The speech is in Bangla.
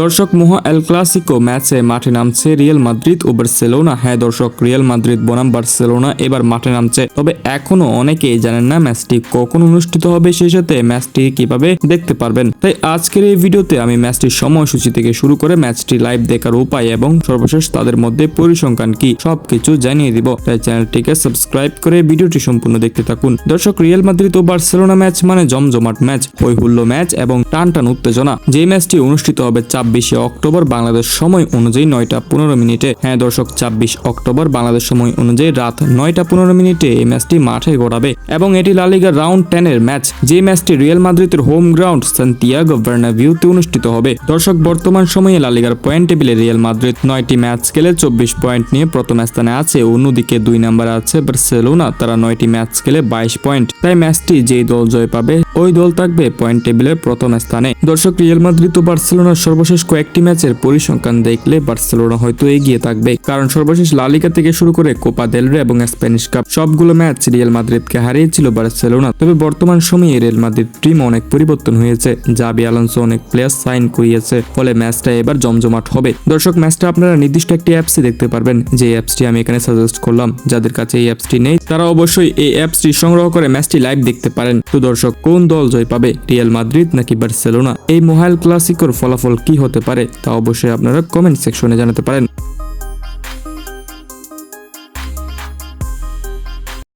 দর্শক মোহা এল ক্লাসিকো ম্যাচে মাঠে নামছে রিয়াল মাদ্রিদ ও বার্সেলোনা হ্যাঁ দর্শক রিয়াল মাদ্রিদ বনাম বার্সেলোনা এবার মাঠে নামছে। তবে এখনও অনেকেই জানেন না ম্যাচটি কখন অনুষ্ঠিত হবে, সেই সাথে ম্যাচটি কীভাবে দেখতে পারবেন। তাই আজকের এই ভিডিওতে আমি ম্যাচটির সময়সূচি থেকে শুরু করে ম্যাচটি লাইভ দেখার উপায় এবং সর্বশেষ তাদের মধ্যে পরিসংখ্যান কি, সবকিছু জানিয়ে দিব। তাই চ্যানেলটিকে সাবস্ক্রাইব করে ভিডিওটি সম্পূর্ণ দেখতে থাকুন। দর্শক রিয়াল মাদ্রিদ ও বার্সেলোনা ম্যাচ মানে জমজমাট ম্যাচ হৈহুল্য ম্যাচ এবং টান টান উত্তেজনা। যে ম্যাচটি অনুষ্ঠিত হবে ছাব্বিশে অক্টোবর বাংলাদেশ সময় অনুযায়ী নয়টা পনেরো মিনিটে। হ্যাঁ দর্শক, ছাব্বিশ অক্টোবর বাংলাদেশ সময় অনুযায়ী রাত নয়টা পনেরো মিনিটে এই ম্যাচটি মাঠে গড়াবে এবং এটি লালিগার রাউন্ড টেনের ম্যাচ, যে ম্যাচটি রিয়াল মাদ্রিদের হোম গ্রাউন্ড সান্তিয়াগো বার্নাভিউতে অনুষ্ঠিত হবে। দর্শক, বর্তমান সময়ে লালিগার পয়েন্ট টেবিলে রিয়াল মাদ্রিদ নয়টি ম্যাচ খেলে চব্বিশ পয়েন্ট নিয়ে প্রথম স্থানে আছে। অন্যদিকে দুই নম্বরে আছে বার্সেলোনা, তারা নয়টি ম্যাচ খেলে বাইশ পয়েন্ট। তাই ম্যাচটি যেই দল জয় পাবে, ওই দল থাকবে পয়েন্ট টেবিলের প্রথম স্থানে। দর্শক, রিয়াল মাদ্রিদ ও বার্সেলোনার সর্বশেষ কয়েকটি ম্যাচের পরিসংখ্যান দেখলে বার্সেলোনা হয়তো এগিয়ে থাকবে। কারণ সর্বশেষ লালিগা থেকে শুরু করে কোপা দেলরে এবং স্প্যানিশ কাপ, সবগুলো ম্যাচ রিয়াল মাদ্রিদকে হারিয়েছিল বার্সেলোনা। তবে বর্তমান সময়ে রিয়াল মাদ্রিদ টিম অনেক পরিবর্তন হয়েছে। জাবি আলোনসো অনেক প্লেয়ার সাইন করিয়েছে, ফলে ম্যাচটা এবার জমজমাট হবে। দর্শক, ম্যাচটা আপনারা নির্দিষ্ট একটি অ্যাপসে দেখতে পারবেন। যে অ্যাপসটি আমি এখানে সাজেস্ট করলাম, যাদের কাছে এই অ্যাপসটি নেই, তারা অবশ্যই এই অ্যাপসটি সংগ্রহ করে ম্যাচটি লাইভ দেখতে পারেন। তো দর্শক, কোন দল জয় পাবে, রিয়াল মাদ্রিদ নাকি বার্সেলোনা? এই মোহাইল ক্লাসিকোর ফলাফল কি হতে পারে তা অবশ্যই আপনারা কমেন্ট সেকশনে জানাতে পারেন।